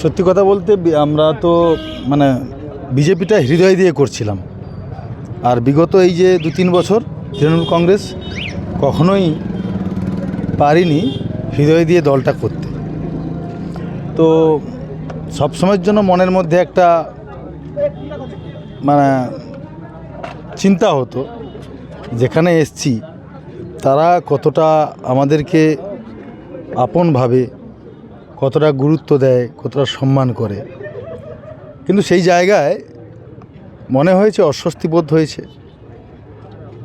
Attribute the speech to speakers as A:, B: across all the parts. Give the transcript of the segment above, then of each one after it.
A: সত্যি কথা বলতে আমরা তো মানে বিজেপিটা হৃদয় দিয়ে করছিলাম। আর বিগত এই যে দু তিন বছর তৃণমূল কংগ্রেস কখনোই পারিনি হৃদয় দিয়ে দলটা করতে। তো সবসময়ের জন্য মনের মধ্যে একটা মানে চিন্তা হতো, যেখানে এসছি, তারা কতটা আমাদেরকে আপন ভাবে কতটা গুরুত্ব দেয়, কতটা সম্মান করে। কিন্তু সেই জায়গায় মনে হয়েছে অস্বস্তি বোধ হয়েছে।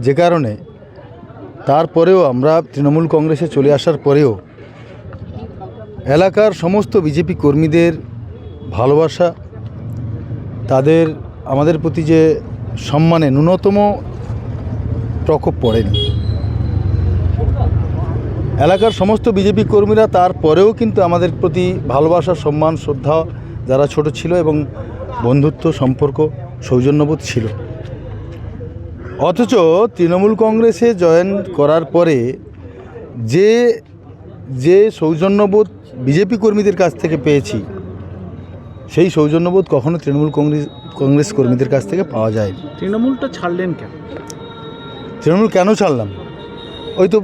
A: যে কারণে তারপরেও আমরা তৃণমূল কংগ্রেসে চলে আসার পরেও এলাকার সমস্ত বিজেপি কর্মীদের ভালোবাসা, তাদের, আমাদের প্রতি যে সম্মানে ন্যূনতম প্রকোপ পড়েনি। এলাকার সমস্ত বিজেপি কর্মীরা তারপরেও কিন্তু আমাদের প্রতি ভালোবাসা সম্মান শ্রদ্ধা যারা ছোট ছিল এবং বন্ধুত্ব সম্পর্ক সৌজন্যবোধ ছিল। অথচ তৃণমূল কংগ্রেসে জয়েন করার পরে যে যে সৌজন্যবোধ বিজেপি কর্মীদের কাছ থেকে পেয়েছি সেই সৌজন্যবোধ কখনো তৃণমূল কংগ্রেস কংগ্রেস কর্মীদের কাছ থেকে পাওয়া যায়
B: তৃণমূলটা ছাড়লেন কেন?
A: তৃণমূল কেন ছাড়লাম? ওই তো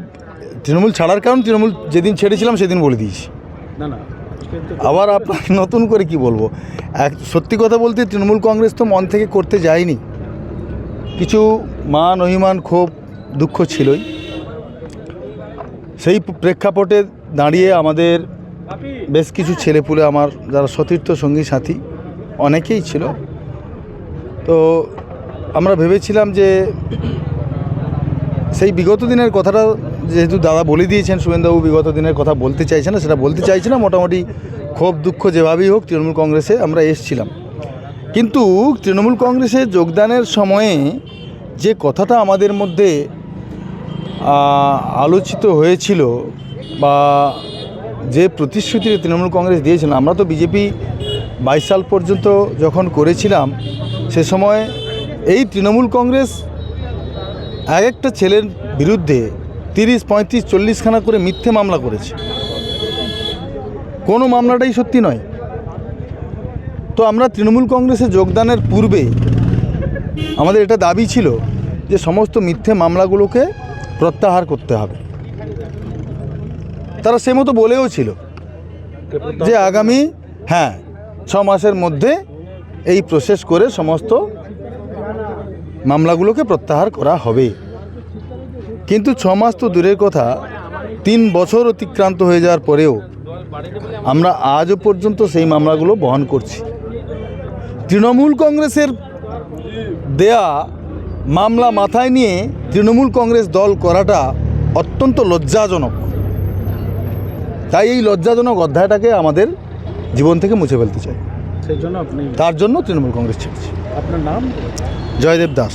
A: তৃণমূল ছাড়ার কারণ তৃণমূল যেদিন ছেড়েছিলাম সেদিন বলে দিয়েছি।
B: না না
A: আবার আপনাকে নতুন করে কি বলব? এক সত্যি কথা বলতে তৃণমূল কংগ্রেস তো মন থেকে করতে যায়নি। কিছু মান অভিমান ক্ষোভ দুঃখ ছিলই। সেই প্রেক্ষাপটে দাঁড়িয়ে আমাদের বেশ কিছু ছেলেপুলে আমার যারা সতীর্থ সঙ্গী সাথী অনেকেই ছিল। তো আমরা ভেবেছিলাম যে সেই বিগত দিনের কথাটা যেহেতু দাদা বলে দিয়েছেন শুভেন্দুবাবু বিগত দিনের কথা বলতে চাইছে না, সেটা বলতে চাইছে না, মোটামুটি ক্ষোভ দুঃখ যেভাবেই হোক তৃণমূল কংগ্রেসে আমরা এসছিলাম। কিন্তু তৃণমূল কংগ্রেসে যোগদানের সময়ে যে কথাটা আমাদের মধ্যে আলোচিত হয়েছিল বা যে প্রতিশ্রুতি তৃণমূল কংগ্রেস দিয়েছিল, আমরা তো বিজেপি বাইশ সাল পর্যন্ত যখন করেছিলাম, সে সময় এই তৃণমূল কংগ্রেস এক একটা ছেলের বিরুদ্ধে তিরিশ, পঁয়ত্রিশ, চল্লিশখানা করে মিথ্যে মামলা করেছে। কোনো মামলাটাই সত্যি নয়। তো আমরা তৃণমূল কংগ্রেসে যোগদানের পূর্বে আমাদের এটা দাবি ছিল যে সমস্ত মিথ্যে মামলাগুলোকে প্রত্যাহার করতে হবে। তারা সে মতো বলেও ছিল যে আগামী হ্যাঁ ছ মাসের মধ্যে এই প্রসেস করে সমস্ত মামলাগুলোকে প্রত্যাহার করা হবে। কিন্তু ছ মাস তো দূরের কথা। তিন বছর অতিক্রান্ত হয়ে যাওয়ার পরেও আমরা আজও পর্যন্ত সেই মামলাগুলো বহন করছি। তৃণমূল কংগ্রেসের দেয়া মামলা মাথায় নিয়ে তৃণমূল কংগ্রেস দল করাটা অত্যন্ত লজ্জাজনক। তাই এই লজ্জাজনক অধ্যায়টাকে আমাদের জীবন থেকে মুছে ফেলতে চাই। তার জন্য তৃণমূল কংগ্রেস ছেড়েছি।
B: আপনার নাম?
A: জয়দেব দাস।